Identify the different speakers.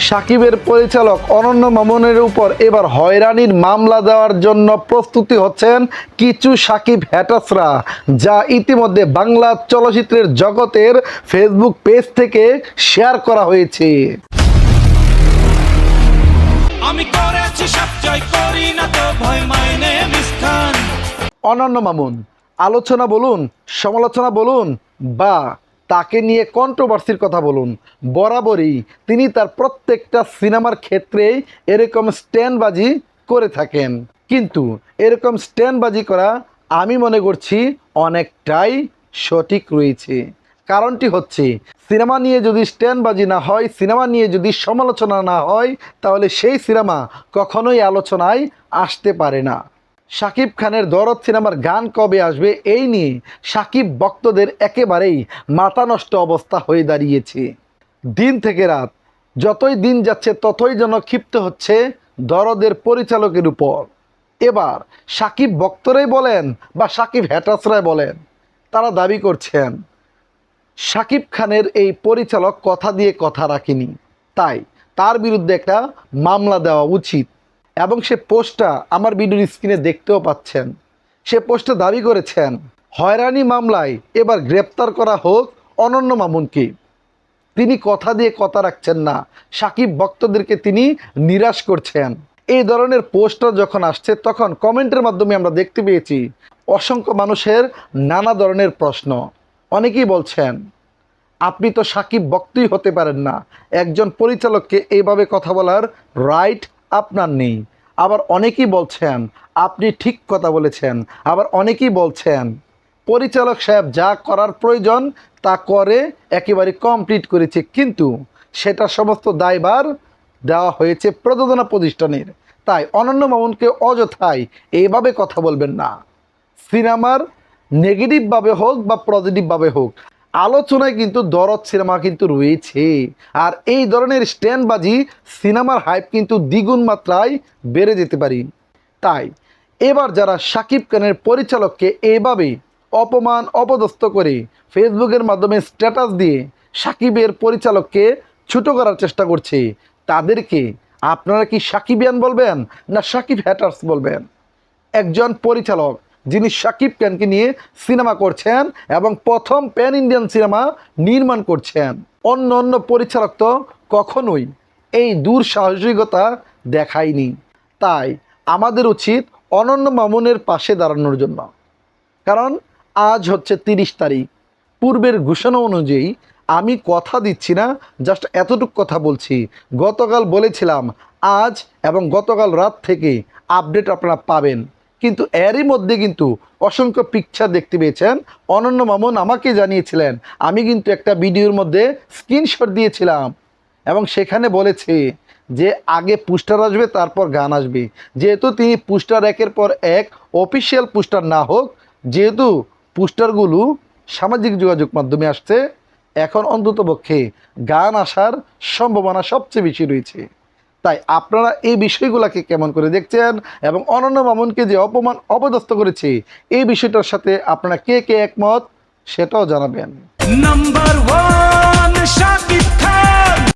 Speaker 1: সাকিবের পরিচালক অনন্য মামুনের উপর এবার হয়রানির মামলা দেওয়ার জন্য প্রস্তুতি হচ্ছেন কিছু সাকিব হ্যাটাসরা যা ইতিমধ্যে বাংলা চলচ্চিত্রের জগতের ফেসবুক পেজ থেকে শেয়ার করা হয়েছে।
Speaker 2: আমি করেছি সব জয় করি না তো ভয় মাইনে
Speaker 1: অনন্য মামুন আলোচনা বলুন সমালোচনা বলুন বা তাকে নিয়ে কন্ট্রোভার্সির কথা বলুন। বরাবরই তিনি তার প্রত্যেকটা সিনেমার ক্ষেত্রেই এরকম স্ট্যান্ডবাজি করে থাকেন। কিন্তু এরকম স্ট্যান্ডবাজি করা আমি মনে করছি অনেকটাই সঠিক রয়েছে। কারণটি হচ্ছে, সিনেমা নিয়ে যদি স্ট্যান্ডবাজি না হয়, সিনেমা নিয়ে যদি সমালোচনা না হয়, তাহলে সেই সিনেমা কখনোই আলোচনায় আসতে পারে না। শাকিব খানের দরদ সিনেমার গান কবে আসবে এই নিয়ে শাকিব ভক্তদের একেবারেই মাথা নষ্ট অবস্থা হয়ে দাঁড়িয়েছে। দিন থেকে রাত, যতই দিন যাচ্ছে ততই যেন ক্ষিপ্ত হচ্ছে দরদের পরিচালকের উপর। এবার সাকিব ভক্তরাই বলেন বা সাকিব হ্যাটাসরাই বলেন, তারা দাবি করছেন, শাকিব খানের এই পরিচালক কথা দিয়ে কথা রাখেনি, তাই তার বিরুদ্ধে একটা মামলা দেওয়া উচিত। এবং সে পোস্টটা আমার ভিডিওর স্ক্রিনে দেখতেও পাচ্ছেন। সে পোস্টে দাবি করেছেন, হয়রানি মামলায় এবার গ্রেপ্তার করা হোক অনন্য মামুনকে। তিনি কথা দিয়ে কথা রাখছেন না। সাকিব ভক্তদেরকে তিনি নিরাশ করছেন। এই ধরনের পোস্টার যখন আসছে, তখন কমেন্টের মাধ্যমে আমরা দেখতে পেয়েছি অসংখ্য মানুষের নানা ধরনের প্রশ্ন। অনেকেই বলছেন, আপনি তো সাকিব ভক্তই হতে পারেন না। একজন পরিচালককে এইভাবে কথা বলার রাইট আপনার নেই। আবার অনেকেই বলছেন, আপনি ঠিক কথা বলেছেন। আবার অনেকেই বলছেন, পরিচালক সাহেব যা করার প্রয়োজন, তা করে একেবারে কমপ্লিট করেছে। কিন্তু সেটা সমস্ত দায়বার দেওয়া হয়েছে প্রযোজনা প্রতিষ্ঠানের। তাই অনন্য মামুনকে অযথায় এইভাবে কথা বলবেন না। সিনেমার নেগেটিভভাবে হোক বা পজিটিভভাবে হোক আলোচনায় কিন্তু দরদ সিনেমা কিন্তু রয়েছে। আর এই ধরনের স্ট্যান্ডবাজি সিনেমার হাইপ কিন্তু দ্বিগুণ মাত্রায় বেড়ে যেতে পারি। তাই এবার যারা সাকিব খানের পরিচালককে এভাবে অপমান, অপদস্থ করে ফেসবুকের মাধ্যমে স্ট্যাটাস দিয়ে সাকিবের পরিচালককে ছোটো করার চেষ্টা করছে, তাদেরকে আপনারা কি সাকিবিয়ান বলবেন না সাকিব হ্যাটার্স বলবেন? একজন পরিচালক যিনি শাকিব খানকে নিয়ে সিনেমা করছেন এবং প্রথম প্যান ইন্ডিয়ান সিনেমা নির্মাণ করছেন। অন্য অন্য পরিচালক তো কখনোই এই দূর সাহসিকতা দেখায়নি। তাই আমাদের উচিত অনন্য মামুনের পাশে দাঁড়ানোর জন্য। কারণ আজ হচ্ছে তিরিশ তারিখ। পূর্বের ঘোষণা অনুযায়ী আমি কথা দিচ্ছি না, জাস্ট এতটুকু কথা বলছি। গতকাল বলেছিলাম, আজ এবং গতকাল রাত থেকে আপডেট আপনারা পাবেন। কিন্তু এরই মধ্যে কিন্তু অসংখ্য পিকচার দেখতে পেয়েছেন। অনন্য মামুন আমাকে জানিয়েছিলেন। আমি কিন্তু একটা ভিডিওর মধ্যে স্ক্রিনশট দিয়েছিলাম। এবং সেখানে বলেছে যে আগে পুস্টার আসবে, তারপর গান আসবে। যেহেতু তিনি পুস্টার একের পর এক অফিসিয়াল পুস্টার না হোক, যেহেতু পুস্টারগুলো সামাজিক যোগাযোগ মাধ্যমে আসছে, এখন অন্ততপক্ষে গান আসার সম্ভাবনা সবচেয়ে বেশি রয়েছে। তাই আপনারা এই বিষয়গুলোকে কেমন করে দেখছেন এবং অনন্য মামুনকে যে অপমান অপদস্থ করেছে, এই বিষয়টার সাথে আপনারা কে কে একমত সেটাও জানাবেন।
Speaker 2: Number one